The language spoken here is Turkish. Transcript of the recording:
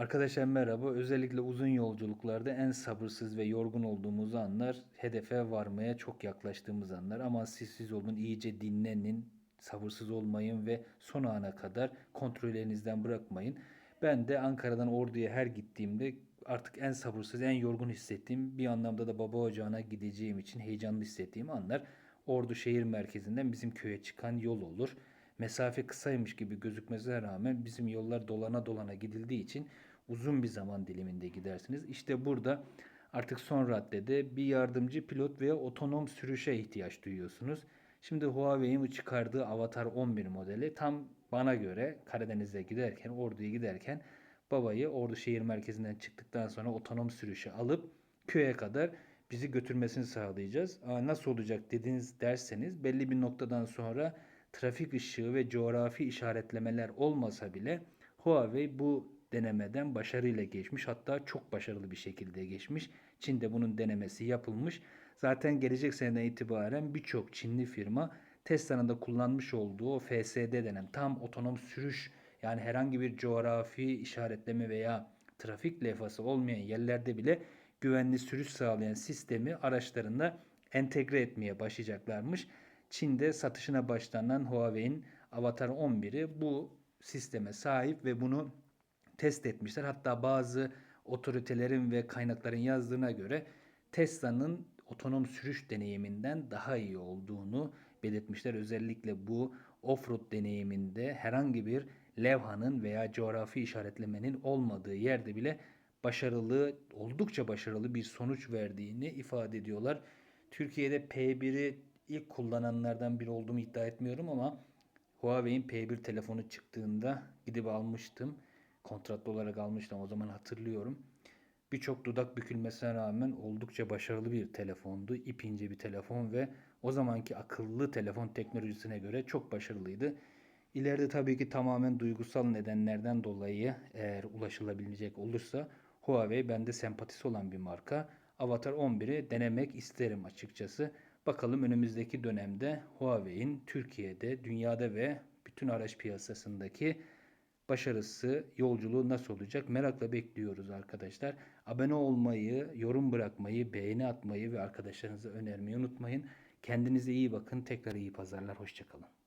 Arkadaşlar merhaba. Özellikle uzun yolculuklarda en sabırsız ve yorgun olduğumuz anlar, hedefe varmaya çok yaklaştığımız anlar. Ama siz siz olun, iyice dinlenin, sabırsız olmayın ve son ana kadar kontrollerinizden bırakmayın. Ben de Ankara'dan Ordu'ya her gittiğimde artık en sabırsız, en yorgun hissettiğim bir anlamda da baba ocağına gideceğim için heyecanlı hissettiğim anlar Ordu şehir merkezinden bizim köye çıkan yol olur mesafe kısaymış gibi gözükmesine rağmen bizim yollar dolana dolana gidildiği için uzun bir zaman diliminde gidersiniz. İşte burada artık son raddede bir yardımcı pilot veya otonom sürüşe ihtiyaç duyuyorsunuz. Şimdi Huawei'in çıkardığı Avatar 11 modeli tam bana göre Karadeniz'e giderken, Ordu'ya giderken babayı Ordu şehir merkezinden çıktıktan sonra otonom sürüşe alıp köye kadar bizi götürmesini sağlayacağız. Aa, nasıl olacak dediniz derseniz belli bir noktadan sonra trafik ışığı ve coğrafi işaretlemeler olmasa bile Huawei bu denemeden başarıyla geçmiş. Hatta çok başarılı bir şekilde geçmiş. Çin'de bunun denemesi yapılmış. Zaten gelecek seneden itibaren birçok Çinli firma Tesla'nın da kullanmış olduğu FSD denen tam otonom sürüş yani herhangi bir coğrafi işaretleme veya trafik levhası olmayan yerlerde bile güvenli sürüş sağlayan sistemi araçlarında entegre etmeye başlayacaklarmış. Çin'de satışına başlanan Huawei'in Avatar 11'i bu sisteme sahip ve bunu test etmişler. Hatta bazı otoritelerin ve kaynakların yazdığına göre Tesla'nın otonom sürüş deneyiminden daha iyi olduğunu belirtmişler. Özellikle bu off-road deneyiminde herhangi bir levhanın veya coğrafi işaretlemenin olmadığı yerde bile başarılı, oldukça başarılı bir sonuç verdiğini ifade ediyorlar. Türkiye'de P1'i ilk kullananlardan biri olduğumu iddia etmiyorum ama Huawei'in P1 telefonu çıktığında gidip almıştım. Kontratlı olarak almıştım o zaman hatırlıyorum. Birçok dudak bükülmesine rağmen oldukça başarılı bir telefondu. İp ince bir telefon ve o zamanki akıllı telefon teknolojisine göre çok başarılıydı. İleride tabii ki tamamen duygusal nedenlerden dolayı eğer ulaşılabilecek olursa Huawei bende sempatisi olan bir marka. Avatar 11'i denemek isterim açıkçası. Bakalım önümüzdeki dönemde Huawei'in Türkiye'de, dünyada ve bütün araç piyasasındaki başarısı, yolculuğu nasıl olacak merakla bekliyoruz arkadaşlar. Abone olmayı, yorum bırakmayı, beğeni atmayı ve arkadaşlarınıza önermeyi unutmayın. Kendinize iyi bakın. Tekrar iyi pazarlar. Hoşçakalın.